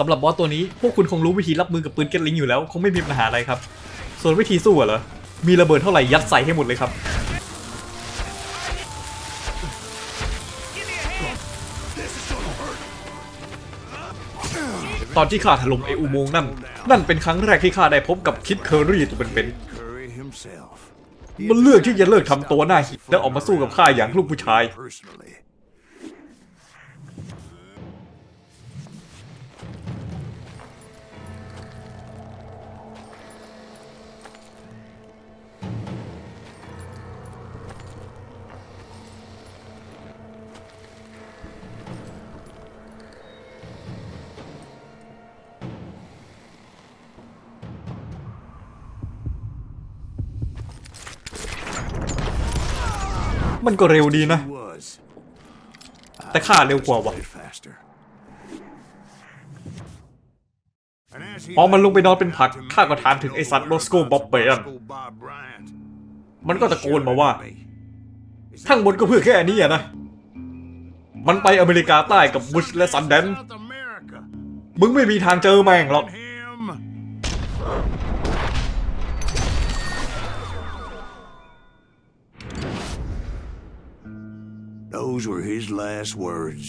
สำหรับบอสตัวนี้พวกคุณคงรู้วิธีรับมือกับปืนเก็ตลิงอยู่แล้ว คงไม่มีปัญหาอะไรครับ ส่วนวิธีสู้เหรอ มีระเบิดเท่าไหร่ยัดใส่ให้หมดเลยครับ ตอนที่ข้าถล่มไออุโมงค์นั่น นั่นเป็นครั้งแรกที่ข้าได้พบกับคิดเคอรี่ตัวเป็นๆมันเลือกที่จะเลิกทำตัวหน้าหิแล้วออกมาสู้กับข้าอย่างลูกผู้ชาย มันก็เร็วดีนะ แต่ข้าเร็วกว่าว่ะ Bit faster. And as he พอมันลงไปนอนเป็นผักข้าก็ถามถึงไอสัตว์โรสโกบ๊อบเบียนมันก็ตะโกนมาว่า ทั้งหมดก็เพื่อแค่นี้อะนะ มันไปอเมริกาใต้กับบุชและซันแดนมึงไม่มีทางเจอแม่งหรอก Those were his last words.